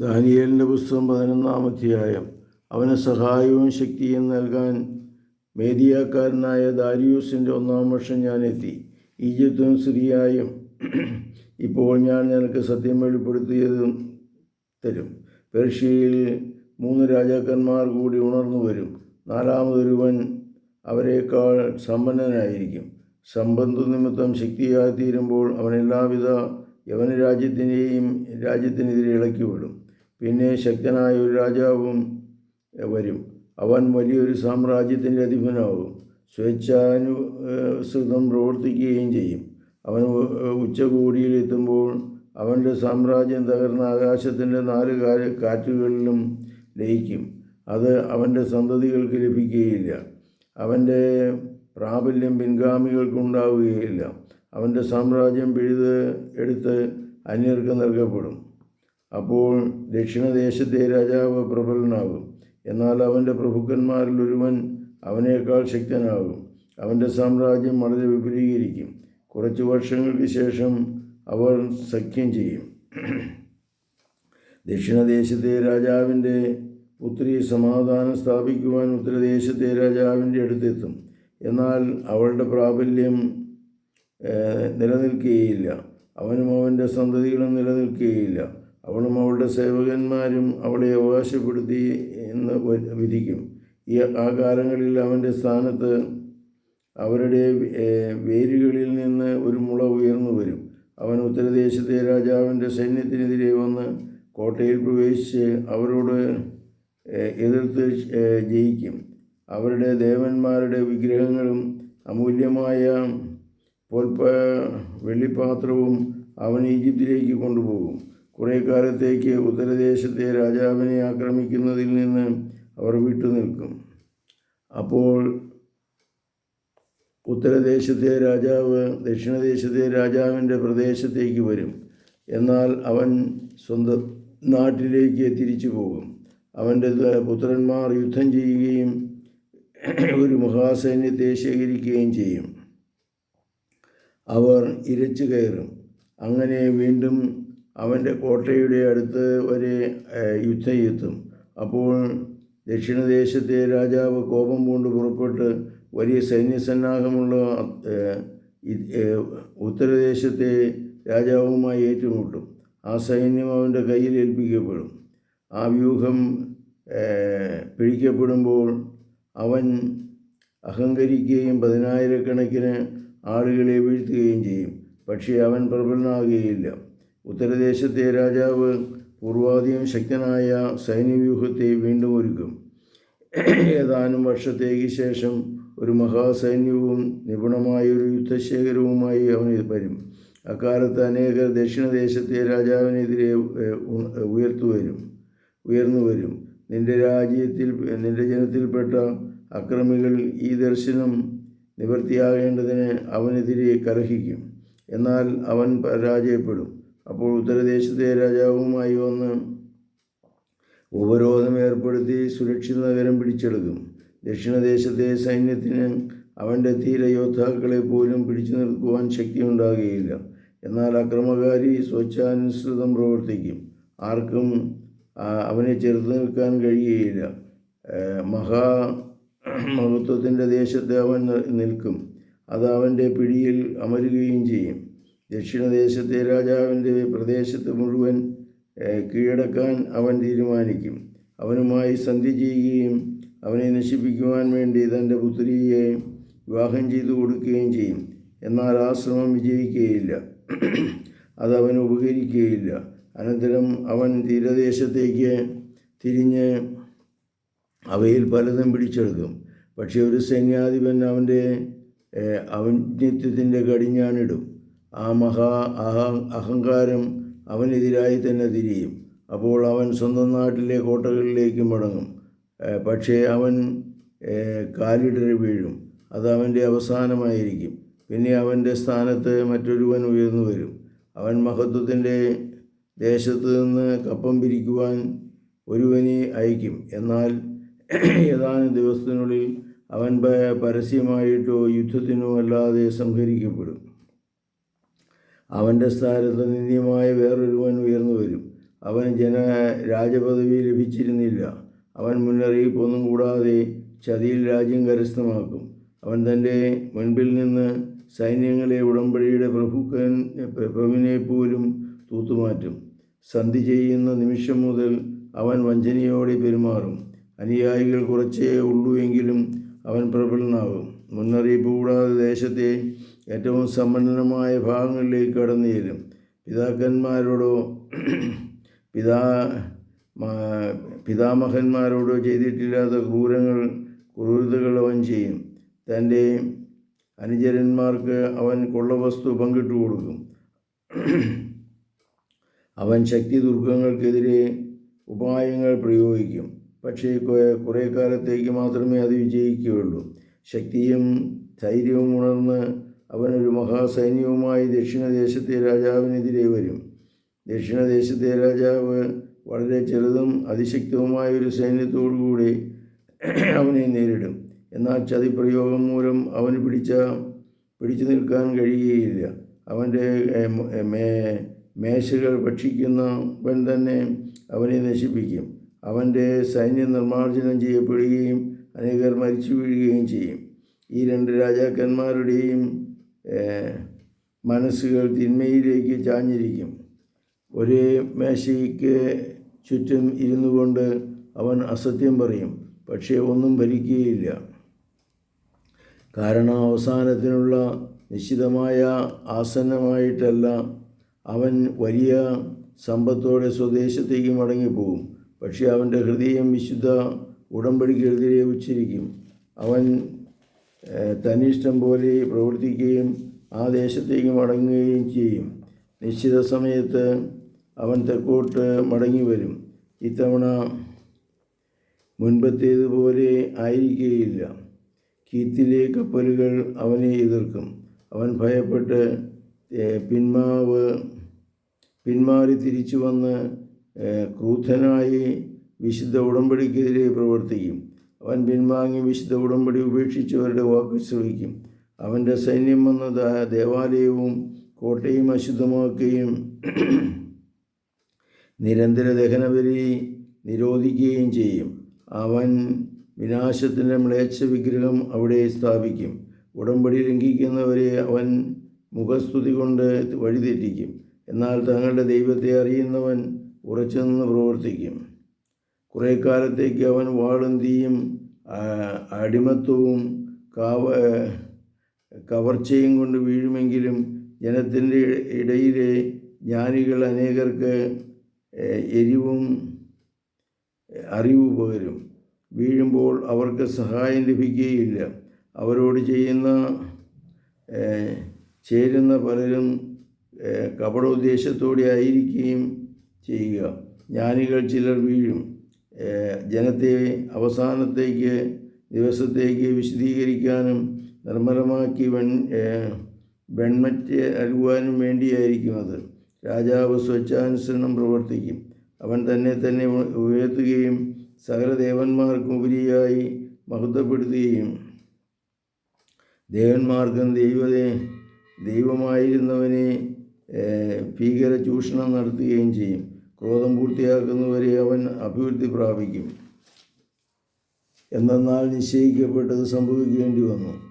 ദാനിയേലിന്റെ പുസ്തകം പതിനൊന്നാം അധ്യായം. അവന് സഹായവും ശക്തിയും നൽകാൻ മേദിയാക്കാരനായ ദാരിയൂസിന്റെ ഒന്നാം വർഷം ഞാൻ എത്തി. ഈജിപ്തും സിറിയായും ഇപ്പോൾ ഞാൻ നിനക്ക് സത്യം വെളിപ്പെടുത്തിയതും തരും. പേർഷ്യയിൽ മൂന്ന് രാജാക്കന്മാർ കൂടി ഉണർന്നു വരും. നാലാമതൊരുവൻ അവരെക്കാൾ സമ്പന്നനായിരിക്കും. സമ്പന്ത നിമിത്തം ശക്തിയായി തീരുമ്പോൾ അവൻ എല്ലാവിധ യവന രാജ്യത്തിനെയും രാജ്യത്തിനെതിരെ ഇളക്കി വിടും പിന്നെ ശക്തനായ ഒരു രാജാവും വരും. അവൻ വലിയൊരു സാമ്രാജ്യത്തിന്റെ അധിപനാവും. സ്വേച്ഛാനുസൃതം പ്രവർത്തിക്കുകയും ചെയ്യും. അവൻ ഉച്ചകോടിയിലെത്തുമ്പോൾ അവന്റെ സാമ്രാജ്യം തകർന്ന ആകാശത്തിന്റെ നാല് കാറ്റുകളിലും ലയിക്കും. അത് അവന്റെ സന്തതികൾക്ക് ലഭിക്കുകയില്ല. അവന്റെ പ്രാബല്യം പിൻഗാമികൾക്കുണ്ടാവുകയില്ല. അവന്റെ സാമ്രാജ്യം പിഴുത് എടുത്ത് അന്യർക്ക് നൽകപ്പെടും. അപ്പോൾ ദക്ഷിണദേശത്തെ രാജാവ് പ്രബലനാകും എന്നാൽ അവന്റെ പ്രഭുക്കന്മാരിൽ ഒരുവൻ അവനേക്കാൾ ശക്തനാകും. അവന്റെ സാമ്രാജ്യം വളരെ വിപുലീകരിക്കും. കുറച്ച് വർഷങ്ങൾക്ക് ശേഷം അവർ സഖ്യം ചെയ്യും. ദക്ഷിണദേശത്തെ രാജാവിന്റെ പുത്രി സമാധാനം സ്ഥാപിക്കുവാൻ ഉത്തരദേശത്തെ രാജാവിന്റെ അടുത്തെത്തും. എന്നാൽ അവളുടെ പ്രാബല്യം നിലനിൽക്കുകയില്ല. അവനും അവന്റെ സന്തതികളും നിലനിൽക്കുകയില്ല. അവളും അവളുടെ സേവകന്മാരും അവളെ അവകാശപ്പെടുത്തി എന്ന് വിധിക്കും. ഈ ആ കാലങ്ങളിൽ അവന്റെ സ്ഥാനത്ത് അവരുടെ വേരുകളിൽ നിന്ന് ഒരു മുള ഉയർന്നു വരും. അവൻ ഉത്തരദേശത്തെ രാജാവിന്റെ സൈന്യത്തിനെതിരെ വന്ന് കോട്ടയിൽ പ്രവേശിച്ച് അവരോട് എതിർത്ത് ജയിക്കും. അവരുടെ ദേവന്മാരുടെ വിഗ്രഹങ്ങളും അമൂല്യമായ പൊൽപ്പ വെള്ളിപ്പാത്രവും അവൻ ഈജിപ്തിലേക്ക് കൊണ്ടുപോകും. കുറേ കാലത്തേക്ക് ഉത്തരദേശത്തെ രാജാവിനെ ആക്രമിക്കുന്നതിൽ നിന്ന് അവർ വിട്ടുനിൽക്കും അപ്പോൾ ഉത്തരദേശത്തെ രാജാവ് ദക്ഷിണദേശത്തെ രാജാവിന്റെ പ്രദേശത്തേക്ക് വരും. എന്നാൽ അവൻ സ്വന്തം നാട്ടിലേക്ക് തിരിച്ചു പോകും. അവന്റെ പുത്രന്മാർ യുദ്ധം ചെയ്യുകയും ഒരു മഹാസൈന്യത്തെ ശേഖരിക്കുകയും ചെയ്യും. അവർ ഇരച്ചു കയറും. അങ്ങനെ വീണ്ടും അവന്റെ കോട്ടയുടെ അടുത്ത് വരെ യുദ്ധം എത്തും അപ്പോൾ ദക്ഷിണദേശത്തെ രാജാവ് കോപം പൂണ്ട് പുറപ്പെട്ട് വലിയ സൈന്യസന്നാഹമുള്ള ഉത്തരദേശത്തെ രാജാവുമായി ഏറ്റുമുട്ടും. ആ സൈന്യം അവന്റെ കയ്യിൽ ഏൽപ്പിക്കപ്പെടും. ആ വ്യൂഹം പിടിക്കപ്പെടുമ്പോൾ അവൻ അഹങ്കരിക്കുകയും പതിനായിരക്കണക്കിന് ആളുകളെ വീഴ്ത്തുകയും ചെയ്യും. പക്ഷേ അവൻ പ്രബലനാകുകയില്ല. ഉത്തരദേശത്തെ രാജാവ് പൂർവാധികം ശക്തനായ സൈന്യവ്യൂഹത്തെ വീണ്ടും ഒരുക്കും. ഏതാനും വർഷത്തേക്ക് ശേഷം ഒരു മഹാസൈന്യവും നിപുണമായ ഒരു യുദ്ധശേഖരവുമായി അവൻ വരും. അക്കാലത്ത് അനേകർ ദക്ഷിണദേശത്തെ രാജാവിനെതിരെ ഉയർത്തുവരും ഉയർന്നു വരും നിന്റെ രാജ്യത്തിൽ നിന്റെ ജനത്തിൽപ്പെട്ട അക്രമികൾ ഈ ദർശനം നിവൃത്തിയാകേണ്ടതിന് അവനെതിരെ കലഹിക്കും. എന്നാൽ അവൻ പരാജയപ്പെടും. അപ്പോൾ ഉത്തരദേശത്തെ രാജാവുമായി വന്ന് ഉപരോധം ഏർപ്പെടുത്തി സുരക്ഷിത നഗരം പിടിച്ചെടുക്കും. ദക്ഷിണദേശത്തെ സൈന്യത്തിന് അവന്റെ ധീരയോദ്ധാക്കളെ പോലും പിടിച്ചു നിർത്തുവാൻ ശക്തിയുണ്ടാകുകയില്ല. എന്നാൽ അക്രമകാരി സ്വച്ഛാനുസൃതം പ്രവർത്തിക്കും. ആർക്കും അവനെ ചെറുത്തു നിൽക്കാൻ കഴിയുകയില്ല. മഹാ മഹത്വത്തിന്റെ ദേശത്ത് അവൻ നിൽക്കും. അത് അവന്റെ പിടിയിൽ അമരുകയും ചെയ്യും. ദക്ഷിണദേശത്തെ രാജാവിന്റെ പ്രദേശത്ത് മുഴുവൻ കീഴടക്കാൻ അവൻ തീരുമാനിക്കും. അവനുമായി സന്ധി ചെയ്യുകയും അവനെ നശിപ്പിക്കുവാൻ വേണ്ടി തന്റെ പുത്രിയെ വിവാഹം ചെയ്തു കൊടുക്കുകയും ചെയ്യും. എന്നാൽ ആ ശ്രമം വിജയിക്കുകയില്ല അതവന് ഉപകരിക്കുകയില്ല. അനന്തരം അവൻ തീരദേശത്തേക്ക് തിരിഞ്ഞ് അവയിൽ പലതും പിടിച്ചെടുക്കും. പക്ഷേ ഒരു സൈന്യാധിപൻ അവന്റെ ഔന്നത്യത്തിന്റെ കടിഞ്ഞാണിടും. ആ മഹാ അഹ അഹങ്കാരം അവനെതിരായി തന്നെ തിരിയും. അപ്പോൾ അവൻ സ്വന്തം നാട്ടിലെ കോട്ടകളിലേക്ക് മടങ്ങും. പക്ഷേ അവൻ കാലിടറി വീഴും. അത് അവന്റെ അവസാനമായിരിക്കും. പിന്നെ അവന്റെ സ്ഥാനത്ത് മറ്റൊരുവൻ ഉയർന്നു വരും. അവൻ മഹത്വത്തിന്റെ ദേശത്ത് നിന്ന് കപ്പം പിരിക്കുവാൻ ഒരുവനെ അയക്കും. എന്നാൽ ഏതാനും ദിവസത്തിനുള്ളിൽ അവൻ പരസ്യമായിട്ടോ യുദ്ധത്തിനോ അല്ലാതെ സംഹരിക്കപ്പെടും. അവന്റെ സ്ഥാനത്ത് നിന്ദ്യമായ വേറൊരുവൻ ഉയർന്നു വരും. അവന് ജന രാജപദവി ലഭിച്ചിരുന്നില്ല. അവൻ മുന്നറിയിപ്പൊന്നും കൂടാതെ ചതിയിൽ രാജ്യം കരസ്ഥമാക്കും. അവൻ തന്റെ മുൻപിൽ നിന്ന് സൈന്യങ്ങളെ ഉടമ്പടിയുടെ പ്രഭുക്കൻ പ്രഭുവിനെ പോലും തൂത്തുമാറ്റും. സന്ധി ചെയ്യുന്ന നിമിഷം മുതൽ അവൻ വഞ്ചനയോടെ പെരുമാറും. അനുയായികൾ കുറച്ചേ ഉള്ളൂ എങ്കിലും അവൻ പ്രബലനാകും. മുന്നറിയിപ്പ് കൂടാതെ ദേശത്തെ ഏറ്റവും സമ്പന്നമായ ഭാഗങ്ങളിലേക്ക് കടന്നു ചെല്ലും പിതാക്കന്മാരോടോ പിതാ പിതാമഹന്മാരോടോ ചെയ്തിട്ടില്ലാത്ത ക്രൂരങ്ങൾ ക്രൂരതകൾ അവൻ ചെയ്യും. തന്റെ അനുചരന്മാർക്ക് അവൻ കൊള്ളവസ്തു പങ്കിട്ടു കൊടുക്കും. അവൻ ശക്തി ദുർഗങ്ങൾക്കെതിരെ ഉപായങ്ങൾ പ്രയോഗിക്കും. പക്ഷേ കുറേ കാലത്തേക്ക് മാത്രമേ അത് വിജയിക്കുകയുള്ളൂ. ശക്തിയും ധൈര്യവും ഉണർന്ന് അവനൊരു മഹാസൈന്യവുമായി ദക്ഷിണദേശത്തെ രാജാവിനെതിരെ വരും. ദക്ഷിണദേശത്തെ രാജാവ് വളരെ ചെറുതും അതിശക്തവുമായ ഒരു സൈന്യത്തോടുകൂടി അവനെ നേരിടും. എന്നാൽ ചതിപ്രയോഗം മൂലം അവന് പിടിച്ച പിടിച്ചു നിൽക്കാൻ കഴിയുകയില്ല. അവന്റെ മേശകൾ ഭക്ഷിക്കുന്നവൻ തന്നെ അവനെ നശിപ്പിക്കും. അവന്റെ സൈന്യം നിർമ്മാർജനം ചെയ്യപ്പെടുകയും അനേകർ മരിച്ചു വീഴുകയും ചെയ്യും. ഈ രണ്ട് രാജാക്കന്മാരുടെയും മനസ്സുകൾ തിന്മയിലേക്ക് ചാഞ്ഞിരിക്കും. ഒരേ മേശയ്ക്ക് ചുറ്റും ഇരുന്നു കൊണ്ട് അവൻ അസത്യം പറയും പക്ഷേ ഒന്നും ഭരിക്കുകയില്ല. കാരണം അവസാനത്തിനുള്ള നിശ്ചിതമായ ആസന്നമായിട്ടല്ല അവൻ വലിയ സമ്പത്തോടെ സ്വദേശത്തേക്ക് മടങ്ങിപ്പോകും പക്ഷേ അവന്റെ ഹൃദയം വിശുദ്ധ ഉടമ്പടിക്കെതിരെ ഉച്ചരിക്കും അവൻ തന്നിഷ്ടം പോലെ പ്രവർത്തിക്കുകയും ആ ദേശത്തേക്ക് മടങ്ങുകയും ചെയ്യും. നിശ്ചിത സമയത്ത് അവൻ തെക്കോട്ട് മടങ്ങി വരും. ഇത്തവണ മുൻപത്തേതുപോലെ ആയിരിക്കുകയില്ല കീത്തിലെ കപ്പലുകൾ അവനെ എതിർക്കും. അവൻ ഭയപ്പെട്ട് പിന്മാവ് പിന്മാറി തിരിച്ചു വന്ന് ക്രൂധനായി വിശുദ്ധ ഉടമ്പടിക്കെതിരെ പ്രവർത്തിക്കും. അവൻ പിൻവാങ്ങി വിശുദ്ധ ഉടമ്പടി ഉപേക്ഷിച്ചവരുടെ വാക്ക് ശ്രവിക്കും. അവന്റെ സൈന്യം വന്നതായ ദേവാലയവും കോട്ടയും അശുദ്ധമാക്കുകയും നിരന്തര ദഹനപരി നിരോധിക്കുകയും ചെയ്യും. അവൻ വിനാശത്തിന്റെ മ്ലേച്ഛ വിഗ്രഹം അവിടെ സ്ഥാപിക്കും. ഉടമ്പടി ലംഘിക്കുന്നവരെ അവൻ മുഖസ്തുതി കൊണ്ട് വഴിതെറ്റിക്കും. എന്നാൽ തങ്ങളുടെ ദൈവത്തെ അറിയുന്നവൻ ഉറച്ചു നിന്ന് പ്രവർത്തിക്കും. കുറേ കാലത്തേക്ക് അവൻ വാളും തീയും അടിമത്വവും കാവ കവർച്ചയും കൊണ്ട് വീഴുമെങ്കിലും ജനത്തിന്റെ ഇടയിലെ ജ്ഞാനികൾ അനേകർക്ക് എരിവും അറിവ് പകരും. വീഴുമ്പോൾ അവർക്ക് സഹായം ലഭിക്കുകയില്ല. അവരോട് ചെയ്യുന്ന ചേരുന്ന പലരും കപടോദ്ദേശത്തോടെ ആയിരിക്കുകയും ചെയ്യുക. ജ്ഞാനികൾ ചിലർ വീഴും. ജനത്തെ അവസാനത്തേക്ക് ദിവസത്തേക്ക് വിശദീകരിക്കാനും നിർമ്മലമാക്കി വെൺ വെൺമറ്റ് നൽകുവാനും വേണ്ടിയായിരിക്കും അത്. രാജാവ് സ്വച്ഛാനുസരണം പ്രവർത്തിക്കും. അവൻ തന്നെ തന്നെ ഉയർത്തുകയും സകല ദേവന്മാർക്കും ഉപരിയായി മഹത്വപ്പെടുത്തുകയും. ദേവന്മാർക്കും ദൈവത്തെ ദൈവമായിരുന്നവനെ ഭീകര ചൂഷണം നടത്തുകയും ചെയ്യും. ക്രോധം പൂർത്തിയാക്കുന്നവരെ അവൻ അഭിവൃദ്ധി പ്രാപിക്കും. എന്നാൽ നിശ്ചയിക്കപ്പെട്ടത് സംഭവിക്കേണ്ടി വന്നു.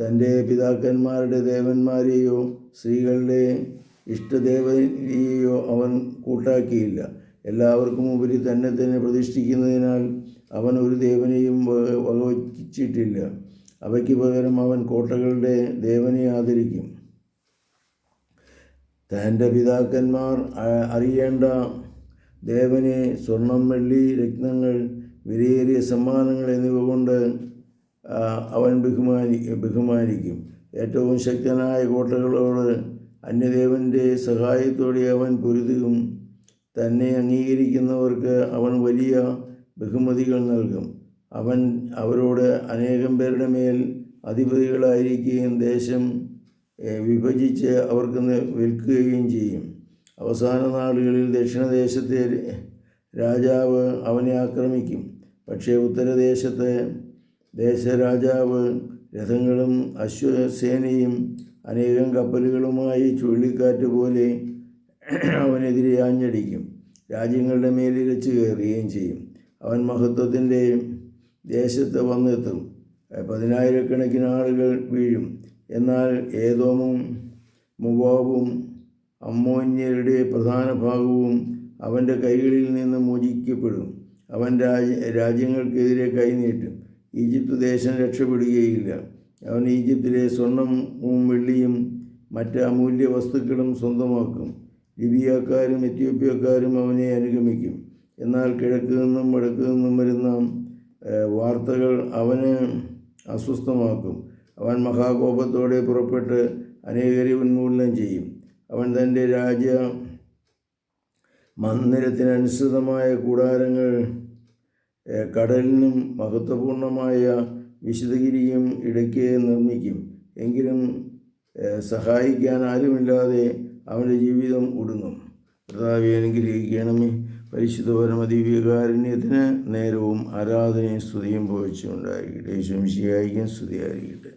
തന്റെ പിതാക്കന്മാരുടെ ദേവന്മാരെയോ സ്ത്രീകളുടെ ഇഷ്ടദേവനെയോ അവൻ കൂട്ടാക്കിയില്ല. എല്ലാവർക്കും ഉപരി തന്നെ തന്നെ പ്രതിഷ്ഠിക്കുന്നതിനാൽ അവൻ ഒരു ദേവനെയും വക- വകവച്ചിട്ടില്ല അവയ്ക്ക് പകരം അവൻ കോട്ടകളുടെ ദേവനെ ആദരിക്കും. തന്റെ പിതാക്കന്മാർ അറിയേണ്ട ദേവനെ സ്വർണം വെള്ളി രത്നങ്ങൾ വിലയേറിയ സമ്മാനങ്ങൾ എന്നിവ കൊണ്ട് അവൻ ബഹുമാനി ബഹുമാനിക്കും. ഏറ്റവും ശക്തനായ കോട്ടകളോട് അന്യദേവന്റെ സഹായത്തോടെ അവൻ പൊരുതുകയും തന്നെ അംഗീകരിക്കുന്നവർക്ക് അവൻ വലിയ ബഹുമതികൾ നൽകും. അവൻ അവരോട് അനേകം പേരുടെ മേൽ അധിപതികളായിരിക്കുകയും ദേശം വിഭജിച്ച് അവർക്ക് വിൽക്കുകയും ചെയ്യും. അവസാന നാളുകളിൽ ദക്ഷിണദേശത്തെ രാജാവ് അവനെ ആക്രമിക്കും. പക്ഷേ ഉത്തരദേശത്തെ ദേശരാജാവ് രഥങ്ങളും അശ്വസേനയും അനേകം കപ്പലുകളുമായി ചുഴലിക്കാറ്റ് പോലെ അവനെതിരെ ആഞ്ഞടിക്കും. രാജ്യങ്ങളുടെ മേലിരച്ച് കയറുകയും ചെയ്യും. അവൻ മഹത്വത്തിന്റെ ദേശത്ത് വന്നെത്തും. പതിനായിരക്കണക്കിന് ആളുകൾ വീഴും. എന്നാൽ ഏതോമും മുവാബും അമ്മോന്യരുടെ പ്രധാന ഭാഗവും അവന്റെ കൈകളിൽ നിന്ന് മോചിക്കപ്പെടും. അവൻ രാജ്യ രാജ്യങ്ങൾക്കെതിരെ കൈനീട്ടും. ഈജിപ്ത് ദേശം രക്ഷപ്പെടുകയില്ല. അവൻ ഈജിപ്തിലെ സ്വർണവും വെള്ളിയും മറ്റ് അമൂല്യ വസ്തുക്കളും സ്വന്തമാക്കും. ലിബിയക്കാരും എത്യോപ്യക്കാരും അവനെ അനുഗമിക്കും. എന്നാൽ കിഴക്ക് നിന്നും വടക്ക് നിന്നും വരുന്ന വാർത്തകൾ അവന് അസ്വസ്ഥമാക്കും. അവൻ മഹാകോപത്തോടെ പുറപ്പെട്ട് അനേകരെ ഉന്മൂലനം ചെയ്യും. അവൻ തന്റെ രാജ്യ മന്ദിരത്തിനനുസൃതമായ കൂടാരങ്ങൾ കടലിനും മഹത്വപൂർണമായ വിശുദ്ധഗിരിയും ഇടയ്ക്ക് നിർമ്മിക്കും. എങ്കിലും സഹായിക്കാൻ ആരുമില്ലാതെ അവന്റെ ജീവിതം ഒടുങ്ങും. കർത്താവെ അനുഗ്രഹിക്കണമേ. പരിശുദ്ധ പരമദിവ്യകാരുണ്യത്തിന് നേരവും ആരാധനയും സ്തുതിയും പോയിച്ചുണ്ടായിരിക്കട്ടെ ശംശിയായിരിക്കും സ്തുതിയായിരിക്കട്ടെ.